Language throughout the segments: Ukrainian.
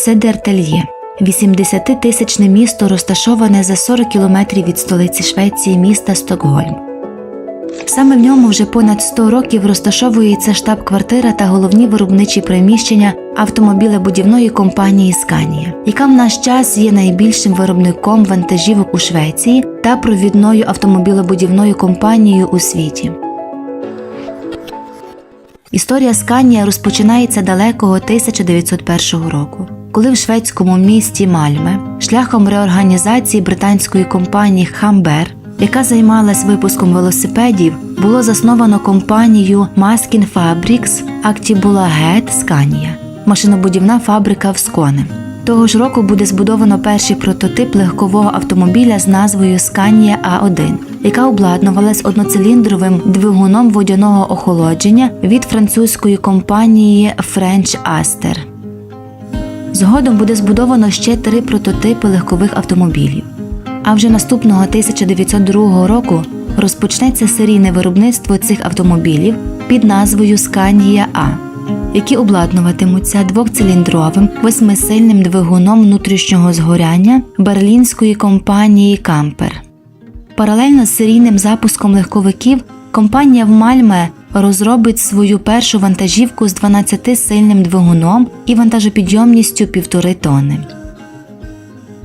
Седертельє. 80-тисячне місто розташоване за 40 кілометрів від столиці Швеції міста Стокгольм. Саме в ньому вже понад 100 років розташовується штаб-квартира та головні виробничі приміщення автомобілебудівної компанії Сканія, яка в наш час є найбільшим виробником вантажівок у Швеції та провідною автомобілебудівною компанією у світі. Історія Сканія розпочинається далекого 1901 року, коли в шведському місті Мальме шляхом реорганізації британської компанії Хамбер, яка займалась випуском велосипедів, було засновано компанію Maskin Fabrics Актібулагет Сканія, машинобудівна фабрика в Сконе. Того ж року буде збудовано перший прототип легкового автомобіля з назвою Scania A1, яка обладнувалась одноциліндровим двигуном водяного охолодження від французької компанії French Aster. Згодом буде збудовано ще три прототипи легкових автомобілів. А вже наступного 1902 року розпочнеться серійне виробництво цих автомобілів під назвою Scania A, які обладнуватимуться двохциліндровим восьмисильним двигуном внутрішнього згоряння берлінської компанії Кампер. Паралельно з серійним запуском легковиків компанія в Мальме розробить свою першу вантажівку з 12-сильним двигуном і вантажопідйомністю 1,5 тонни.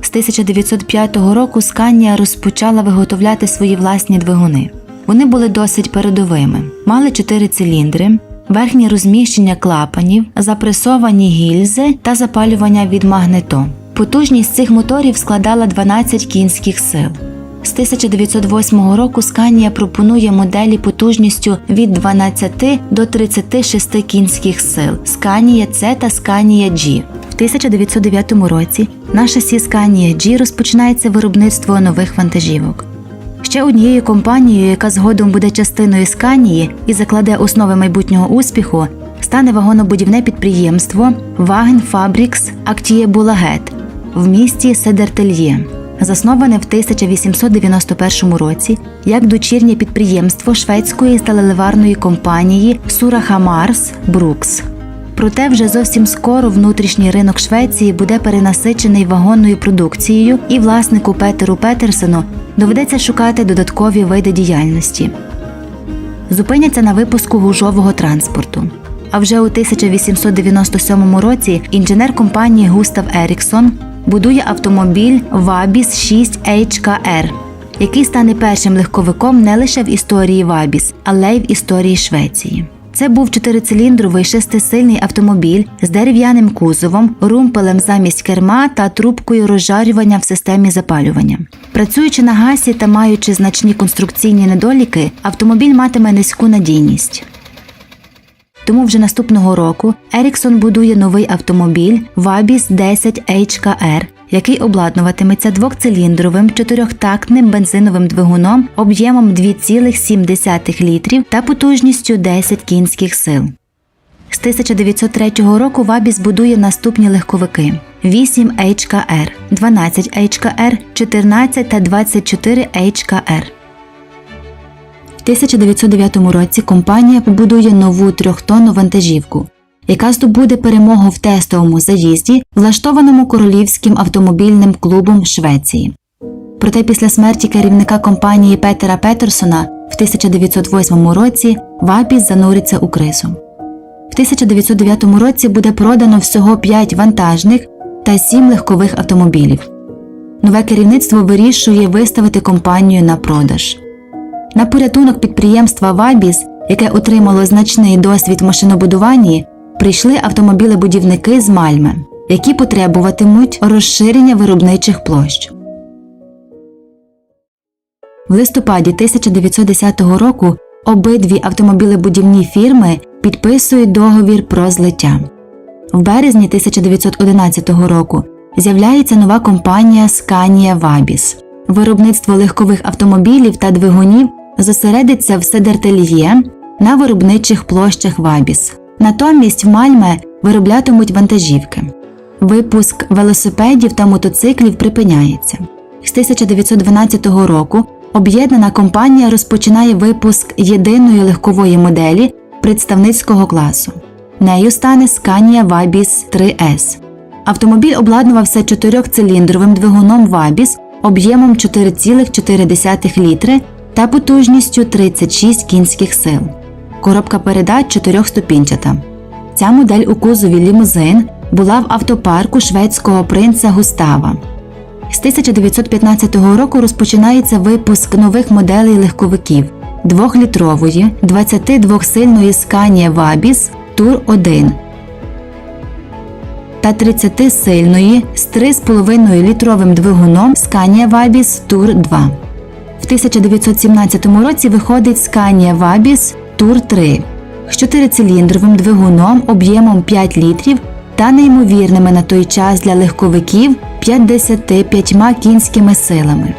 З 1905 року Сканія розпочала виготовляти свої власні двигуни. Вони були досить передовими, мали 4 циліндри, верхнє розміщення клапанів, запресовані гільзи та запалювання від магнето. Потужність цих моторів складала 12 кінських сил. З 1908 року Сканія пропонує моделі потужністю від 12 до 36 кінських сил Сканія C та Сканія G. В 1909 році на шасі Сканія G розпочинається виробництво нових вантажівок. Ще однією компанією, яка згодом буде частиною Сканії і закладе основи майбутнього успіху, стане вагонобудівне підприємство Wagen Fabrics Актієбулагет в місті Седертельє, засноване в 1891 році як дочірнє підприємство шведської сталеливарної компанії Сураха Марс Брукс. Проте вже зовсім скоро внутрішній ринок Швеції буде перенасичений вагонною продукцією, і власнику Петеру Петерсону доведеться шукати додаткові види діяльності. Зупиняться на випуску гужового транспорту. А вже у 1897 році інженер компанії Густав Еріксон будує автомобіль Вабіс 6 HKR, який стане першим легковиком не лише в історії Вабіс, але й в історії Швеції. Це був чотирициліндровий шестисильний автомобіль з дерев'яним кузовом, румпелем замість керма та трубкою розжарювання в системі запалювання. Працюючи на гасі та маючи значні конструкційні недоліки, автомобіль матиме низьку надійність. Тому вже наступного року Еріксон будує новий автомобіль Вабіс 10 HKR, який обладнуватиметься двохциліндровим чотирьохтактним бензиновим двигуном об'ємом 2,7 літрів та потужністю 10 кінських сил. З 1903 року Вабіс будує наступні легковики: 8 HKR, 12 HKR, 14 та 24 HKR. В 1909 році компанія побудує нову трьохтонну вантажівку, яка здобуде перемогу в тестовому заїзді, влаштованому королівським автомобільним клубом Швеції. Проте після смерті керівника компанії Петера Петерсона в 1908 році Вабіс зануриться у кризу. В 1909 році буде продано всього 5 вантажних та 7 легкових автомобілів. Нове керівництво вирішує виставити компанію на продаж. На порятунок підприємства Вабіс, яке отримало значний досвід в машинобудуванні, прийшли автомобілебудівники з Мальме, які потребуватимуть розширення виробничих площ. В листопаді 1910 року обидві автомобілебудівні фірми підписують договір про злиття. В березні 1911 року з'являється нова компанія Scania Vabis. Виробництво легкових автомобілів та двигунів зосередиться в Седертельє на виробничих площах Вабіс. Натомість в Мальме вироблятимуть вантажівки. Випуск велосипедів та мотоциклів припиняється. З 1912 року об'єднана компанія розпочинає випуск єдиної легкової моделі представницького класу. Нею стане Scania Vabis 3S. Автомобіль обладнувався чотирьохциліндровим двигуном Вабіс об'ємом 4,4 літри та потужністю 36 кінських сил. Коробка передач чотирьохступінчата. Ця модель у кузові лімузин була в автопарку шведського принца Густава. З 1915 року розпочинається випуск нових моделей легковиків двохлітрової 22-сильної Scania Vabis Tour 1 та 30-сильної з 3,5 літровим двигуном Scania Vabis Tour 2. В 1917 році виходить Scania Vabis Tour 3 з 4-циліндровим двигуном об'ємом 5 літрів та неймовірними на той час для легковиків 55 кінськими силами.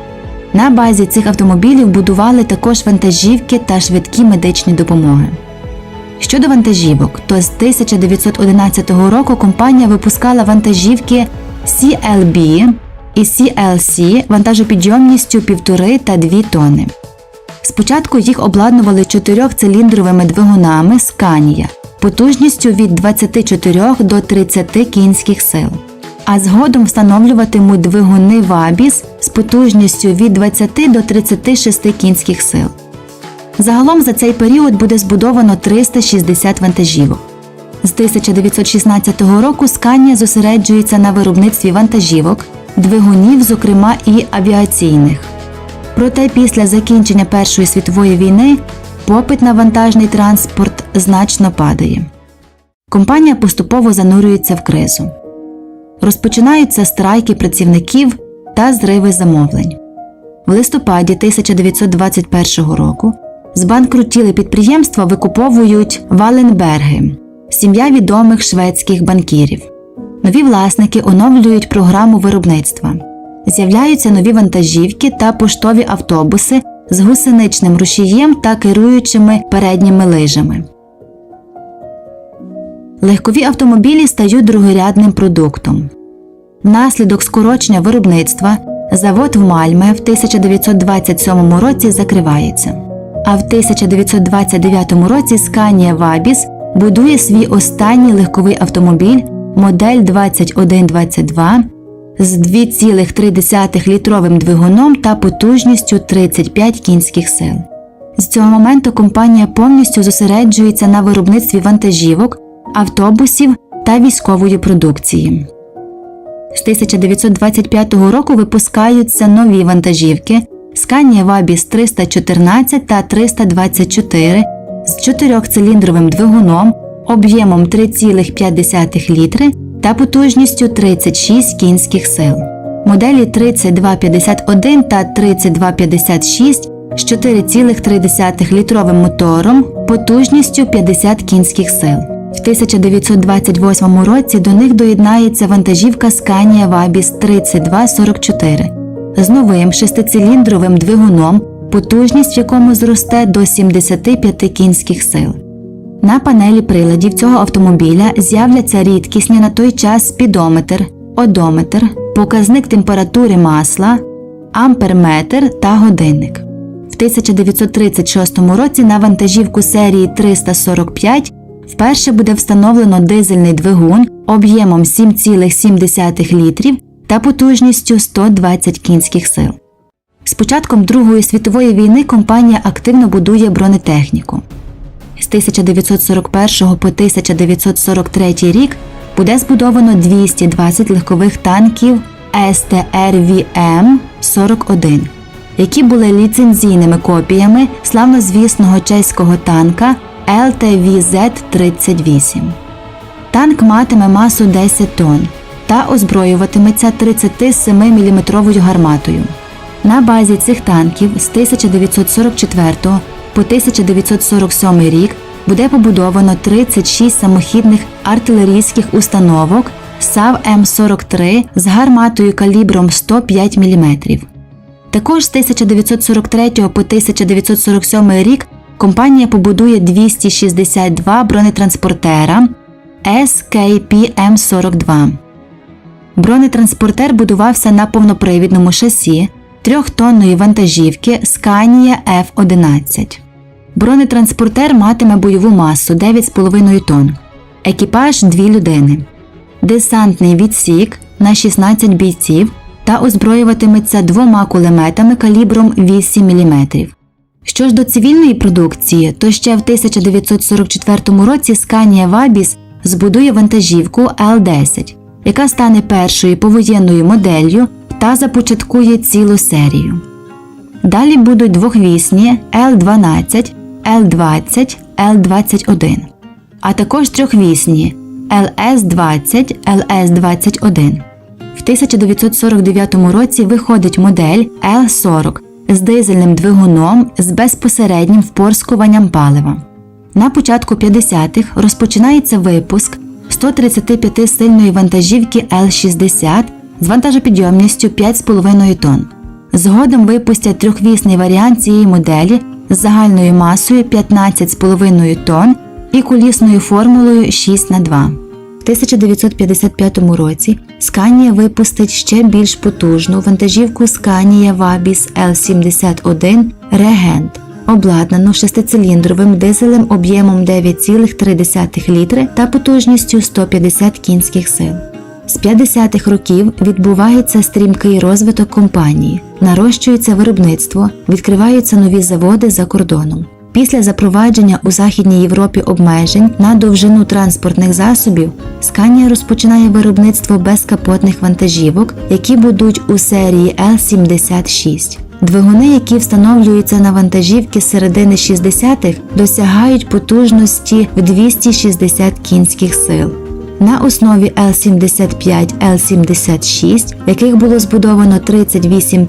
На базі цих автомобілів будували також вантажівки та швидкі медичні допомоги. Щодо вантажівок, то з 1911 року компанія випускала вантажівки CLB і CLC вантажопідйомністю 1,5 та 2 тонни. Спочатку їх обладнували чотирьохциліндровими двигунами Scania потужністю від 24 до 30 кінських сил. А згодом встановлюватимуть двигуни Вабіс з потужністю від 20 до 36 кінських сил. Загалом за цей період буде збудовано 360 вантажівок. З 1916 року Scania зосереджується на виробництві вантажівок, двигунів, зокрема і авіаційних. Проте після закінчення Першої світової війни попит на вантажний транспорт значно падає. Компанія поступово занурюється в кризу. Розпочинаються страйки працівників та зриви замовлень. В листопаді 1921 року збанкрутіли підприємства викуповують Валенберги, сім'я відомих шведських банкірів. Нові власники оновлюють програму виробництва. З'являються нові вантажівки та поштові автобуси з гусеничним рушієм та керуючими передніми лижами. Легкові автомобілі стають другорядним продуктом. Внаслідок скорочення виробництва завод в Мальме в 1927 році закривається. А в 1929 році Scania Vabis будує свій останній легковий автомобіль модель 2122 з 2,3 літровим двигуном та потужністю 35 кінських сил. З цього моменту компанія повністю зосереджується на виробництві вантажівок, автобусів та військової продукції. З 1925 року випускаються нові вантажівки Scania Vabis 314 та 324 з чотирьохциліндровим двигуном об'ємом 3,5 літри та потужністю 36 кінських сил. Моделі 3251 та 3256 з 4,3 літровим мотором потужністю 50 кінських сил. В 1928 році до них доєднається вантажівка Scania Vabis 3244 з новим шестициліндровим двигуном, потужність в якому зросте до 75 кінських сил. На панелі приладів цього автомобіля з'являться рідкісні на той час спідометр, одометр, показник температури масла, амперметр та годинник. В 1936 році на вантажівку серії 345 вперше буде встановлено дизельний двигун об'ємом 7,7 літрів та потужністю 120 кінських сил. З початком Другої світової війни компанія активно будує бронетехніку. З 1941 по 1943 рік буде збудовано 220 легкових танків СТРВМ-41, які були ліцензійними копіями славнозвісного чеського танка ЛТВЗ-38. Танк матиме масу 10 тонн та озброюватиметься 37-мм гарматою. На базі цих танків з 1944 по 1947 рік буде побудовано 36 самохідних артилерійських установок САВ М43 з гарматою калібром 105 мм. Також з 1943 по 1947 рік компанія побудує 262 бронетранспортера СКПМ-42. Бронетранспортер будувався на повнопривідному шасі трьохтонної вантажівки Scania F-11. Бронетранспортер матиме бойову масу 9,5 тонн, екіпаж 2 людини. десантний відсік на 16 бійців та озброюватиметься двома кулеметами калібром 8 мм. Що ж до цивільної продукції, то ще в 1944 році Scania Vabis збудує вантажівку L10, яка стане першою повоєнною моделлю та започаткує цілу серію. Далі будуть двохвісні L12, L20, L21, а також трьохвісні LS20, LS21. В 1949 році виходить модель L40 з дизельним двигуном з безпосереднім впорскуванням палива. На початку 50-х розпочинається випуск 135-сильної вантажівки L60 з вантажопідйомністю 5,5 тонн. Згодом випустять трьохвісний варіант цієї моделі загальною масою 15,5 тонн і колісною формулою 6 х 2 В 1955 році Scania випустить ще більш потужну вантажівку Scania Vabis L71 Regent, обладнану шестициліндровим дизелем об'ємом 9,3 літри та потужністю 150 кінських сил. З 50-х років відбувається стрімкий розвиток компанії, нарощується виробництво, відкриваються нові заводи за кордоном. Після запровадження у Західній Європі обмежень на довжину транспортних засобів Scania розпочинає виробництво безкапотних вантажівок, які будуть у серії L76. Двигуни, які встановлюються на вантажівки середини 60-х, досягають потужності в 260 кінських сил. На основі L75 L76, яких було збудовано 38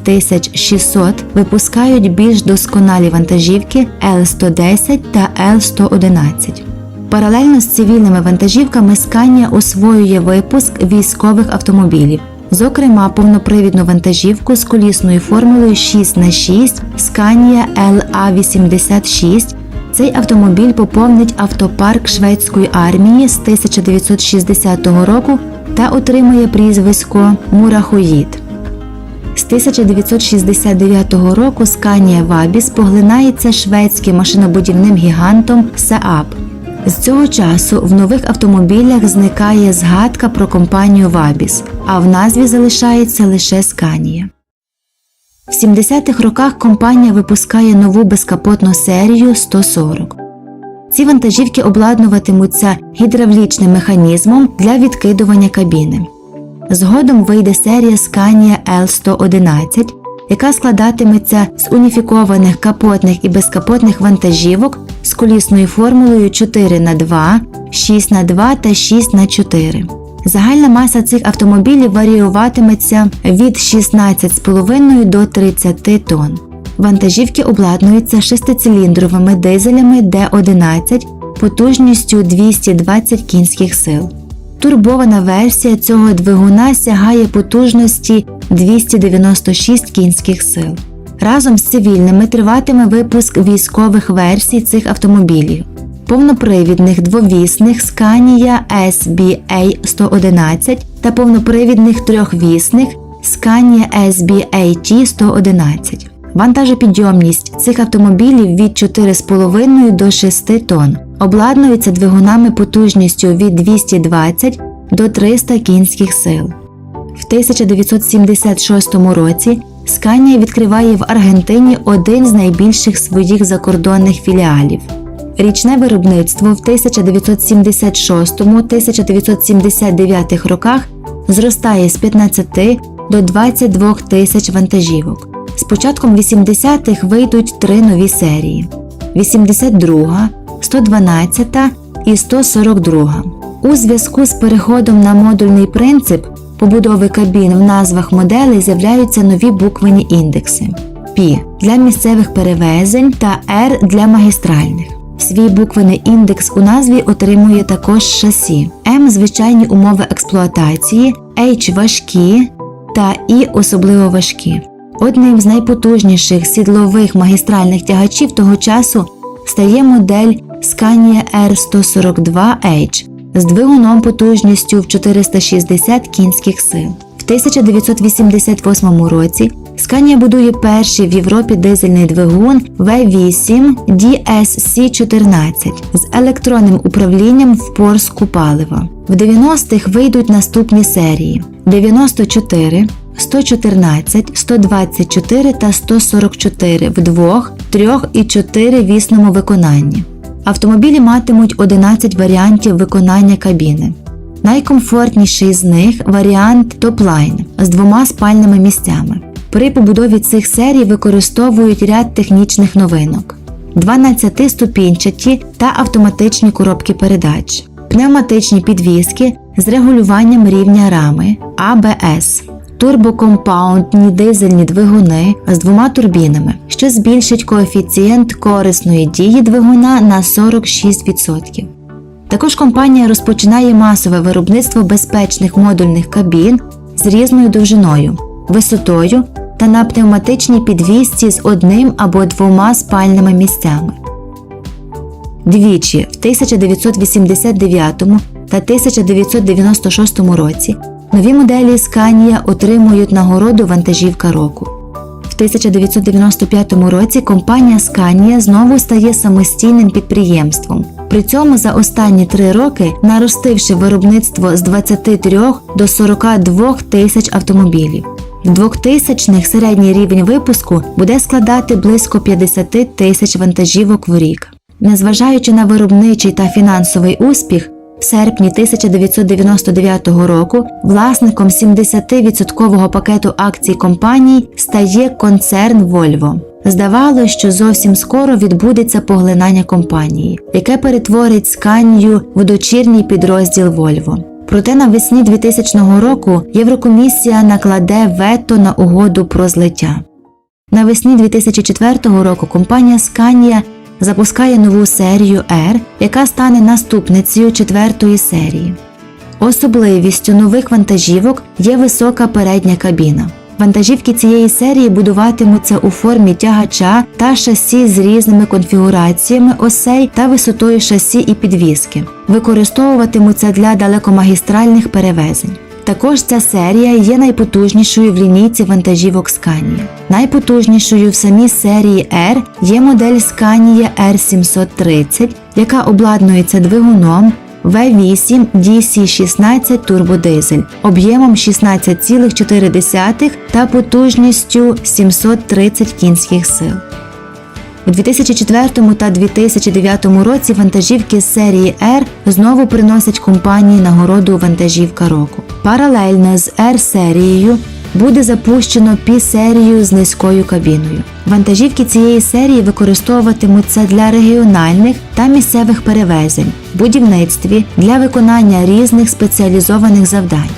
600, випускають більш досконалі вантажівки L110 та L111. Паралельно з цивільними вантажівками Scania освоює випуск військових автомобілів, зокрема повнопривідну вантажівку з колісною формулою 6х6 Scania LA86 цей автомобіль поповнить автопарк шведської армії з 1960 року та отримує прізвисько Мурахоїд. З 1969 року Scania Vabis поглинається шведським машинобудівним гігантом Saab. З цього часу в нових автомобілях зникає згадка про компанію Vabis, а в назві залишається лише Scania. В 70-х роках компанія випускає нову безкапотну серію 140. Ці вантажівки обладнуватимуться гідравлічним механізмом для відкидування кабіни. Згодом вийде серія Scania L111, яка складатиметься з уніфікованих капотних і безкапотних вантажівок з колісною формулою 4 х 2 6 х 2 та 6 х 4 Загальна маса цих автомобілів варіюватиметься від 16,5 до 30 тонн. Вантажівки обладнуються шестициліндровими дизелями D11 потужністю 220 кінських сил. Турбована версія цього двигуна сягає потужності 296 кінських сил. Разом з цивільними триватиме випуск військових версій цих автомобілів повнопривідних двовісних Scania SBA 111 та повнопривідних трьохвісних Scania SBAT 111. Вантажопідйомність цих автомобілів від 4,5 до 6 тонн. Обладнуються двигунами потужністю від 220 до 300 кінських сил. В 1976 році Scania відкриває в Аргентині один з найбільших своїх закордонних філіалів. Річне виробництво в 1976-1979 роках зростає з 15 до 22 тисяч вантажівок. З початком 80-х вийдуть три нові серії: 82, 112 і 142. У зв'язку з переходом на модульний принцип побудови кабін в назвах моделей з'являються нові буквені індекси P для місцевих перевезень та R для магістральних. Свій буквений індекс у назві отримує також шасі, М звичайні умови експлуатації, H важкі та І особливо важкі. Одним з найпотужніших сідлових магістральних тягачів того часу стає модель Scania R142H з двигуном потужністю в 460 кінських сил. В 1988 році Сканія будує перший в Європі дизельний двигун V8 DSC-14 з електронним управлінням впорску палива. В 90-х вийдуть наступні серії: 94, 114, 124 та 144 в двох, трьох і чотиривісному виконанні. Автомобілі матимуть 11 варіантів виконання кабіни. Найкомфортніший з них варіант топлайн з двома спальними місцями. При побудові цих серій використовують ряд технічних новинок: 12-ступінчаті та автоматичні коробки передач, пневматичні підвіски з регулюванням рівня рами АБС, турбокомпаундні дизельні двигуни з двома турбінами, що збільшить коефіцієнт корисної дії двигуна на 46%. Також компанія розпочинає масове виробництво безпечних модульних кабін з різною довжиною, висотою та на пневматичній підвісці з одним або двома спальними місцями. Двічі в 1989 та 1996 році нові моделі Scania отримують нагороду вантажівка року. В 1995 році компанія Scania знову стає самостійним підприємством. При цьому за останні три роки наростивши виробництво з 23 до 42 тисяч автомобілів. В 2000-х середній рівень випуску буде складати близько 50 тисяч вантажівок в рік. Незважаючи на виробничий та фінансовий успіх, в серпні 1999 року власником 70% пакету акцій компанії стає концерн Volvo. Здавалося, що зовсім скоро відбудеться поглинання компанії, яке перетворить Сканію в дочірній підрозділ Volvo. Проте навесні 2000 року Єврокомісія накладе вето на угоду про злиття. Навесні 2004 року компанія Scania запускає нову серію R, яка стане наступницею четвертої серії. Особливістю нових вантажівок є висока передня кабіна. Вантажівки цієї серії будуватимуться у формі тягача та шасі з різними конфігураціями осей та висотою шасі і підвіски. Використовуватимуться для далекомагістральних перевезень. Також ця серія є найпотужнішою в лінійці вантажівок Scania. Найпотужнішою в самій серії R є модель Scania R730, яка обладнується двигуном V8 DC16 турбодизель об'ємом 16,4 та потужністю 730 кінських сил. У 2004 та 2009 році вантажівки з серії R знову приносять компанії нагороду вантажівка року. Паралельно з R-серією буде запущено P-серію з низькою кабіною. Вантажівки цієї серії використовуватимуться для регіональних та місцевих перевезень, будівництві для виконання різних спеціалізованих завдань.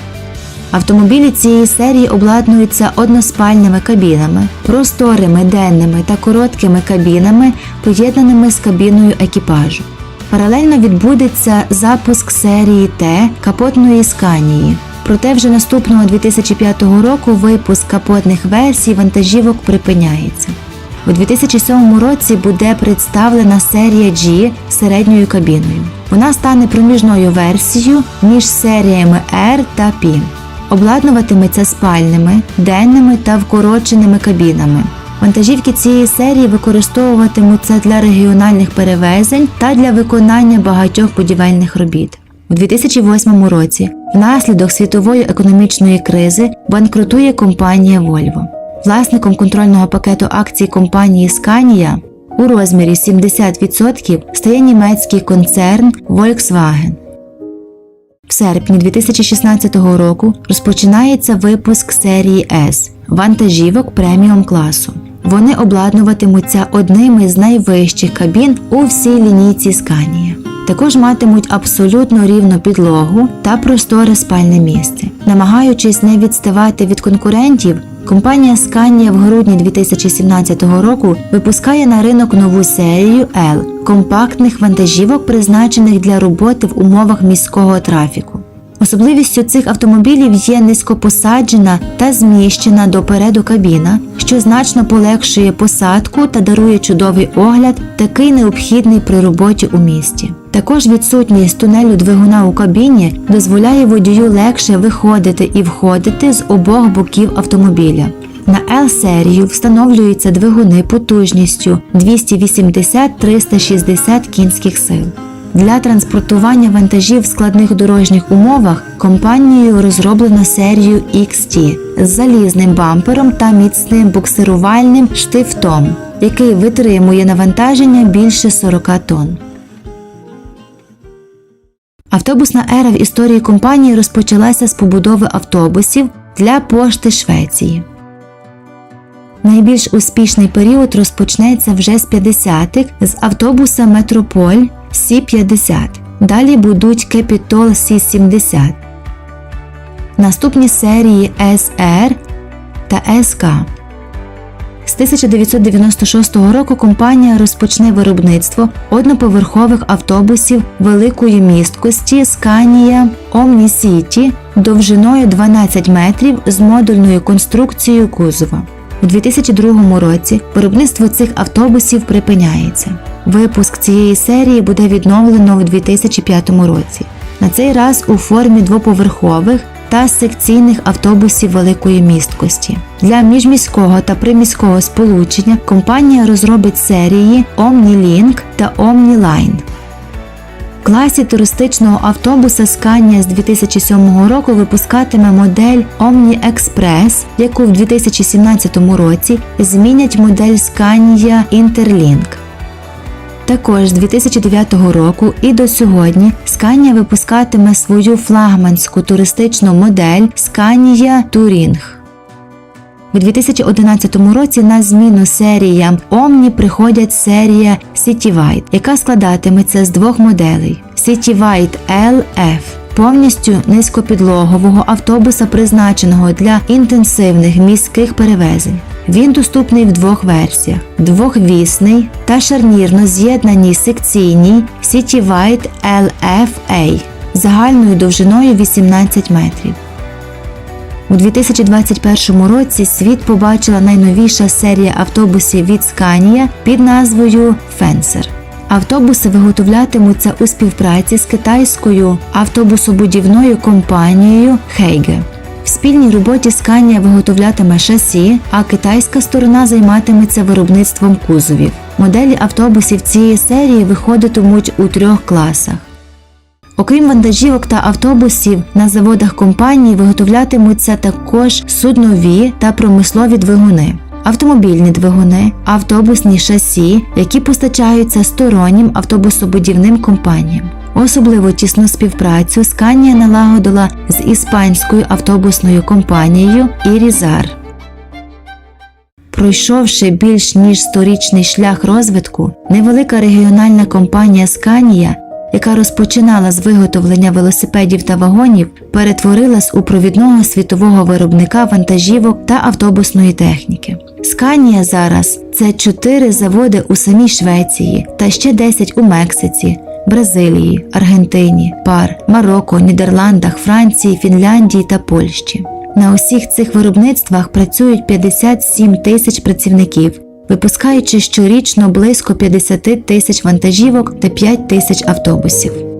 Автомобілі цієї серії обладнуються односпальними кабінами, просторими денними та короткими кабінами, поєднаними з кабіною екіпажу. Паралельно відбудеться запуск серії Т капотної сканії. Проте вже наступного 2005 року випуск капотних версій вантажівок припиняється. У 2007 році буде представлена серія G середньою кабіною. Вона стане проміжною версією між серіями R та P. Обладнуватиметься спальними, денними та вкороченими кабінами. Вантажівки цієї серії використовуватимуться для регіональних перевезень та для виконання багатьох будівельних робіт. У 2008 році, внаслідок світової економічної кризи, банкрутує компанія Volvo. Власником контрольного пакету акцій компанії Scania у розмірі 70% стає німецький концерн Volkswagen. В серпні 2016 року розпочинається випуск серії S вантажівок преміум класу. Вони обладнуватимуться одними з найвищих кабін у всій лінійці Scania. Також матимуть абсолютно рівну підлогу та просторе спальне місце. Намагаючись не відставати від конкурентів, компанія Scania в грудні 2017 року випускає на ринок нову серію L компактних вантажівок, призначених для роботи в умовах міського трафіку. Особливістю цих автомобілів є низькопосаджена та зміщена допереду кабіна, що значно полегшує посадку та дарує чудовий огляд, такий необхідний при роботі у місті. Також відсутність тунелю двигуна у кабіні дозволяє водію легше виходити і входити з обох боків автомобіля. На L-серію встановлюються двигуни потужністю 280-360 кінських сил. Для транспортування вантажів в складних дорожніх умовах компанією розроблено серію XT з залізним бампером та міцним буксирувальним штифтом, який витримує навантаження більше 40 тонн. Автобусна ера в історії компанії розпочалася з побудови автобусів для пошти Швеції. Найбільш успішний період розпочнеться вже з 50-х з автобуса Метрополь Сі-50. Далі будуть Кепітол Сі-70. Наступні серії СР та СК. З 1996 року компанія розпочне виробництво одноповерхових автобусів великої місткості Scania Omni City довжиною 12 метрів з модульною конструкцією кузова. У 2002 році виробництво цих автобусів припиняється. Випуск цієї серії буде відновлено у 2005 році. На цей раз у формі двоповерхових та секційних автобусів великої місткості. Для міжміського та приміського сполучення компанія розробить серії OmniLink та OmniLine. В класі туристичного автобуса Scania з 2007 року випускатиме модель Omni Express, яку в 2017 році змінять модель Scania Interlink. Також з 2009 року і до сьогодні Scania випускатиме свою флагманську туристичну модель Scania Touring. У 2011 році на зміну серіям Omni приходять серія Citywide, яка складатиметься з двох моделей Citywide LF повністю низькопідлогового автобуса, призначеного для інтенсивних міських перевезень. Він доступний в двох версіях: двохвісний та шарнірно з'єднаній секційній Citywide LFA загальною довжиною 18 метрів. У 2021 році світ побачила найновіша серія автобусів від Scania під назвою Fencer. Автобуси виготовлятимуться у співпраці з китайською автобусобудівною компанією Хейге. В спільній роботі Scania виготовлятиме шасі, а китайська сторона займатиметься виробництвом кузовів. Моделі автобусів цієї серії виходитимуть у трьох класах. Окрім вантажівок та автобусів, на заводах компанії виготовлятимуться також суднові та промислові двигуни, автомобільні двигуни, автобусні шасі, які постачаються стороннім автобусобудівним компаніям. Особливо тісну співпрацю Scania налагодила з іспанською автобусною компанією Ірізар. Пройшовши більш ніж сторічний шлях розвитку, невелика регіональна компанія Scania, яка розпочинала з виготовлення велосипедів та вагонів, перетворилась у провідного світового виробника вантажівок та автобусної техніки. Scania зараз це чотири заводи у самій Швеції та ще 10 у Мексиці. Бразилії, Аргентині, Пар, Марокко, Нідерландах, Франції, Фінляндії та Польщі. На усіх цих виробництвах працюють 57 тисяч працівників, випускаючи щорічно близько 50 тисяч вантажівок та 5 тисяч автобусів.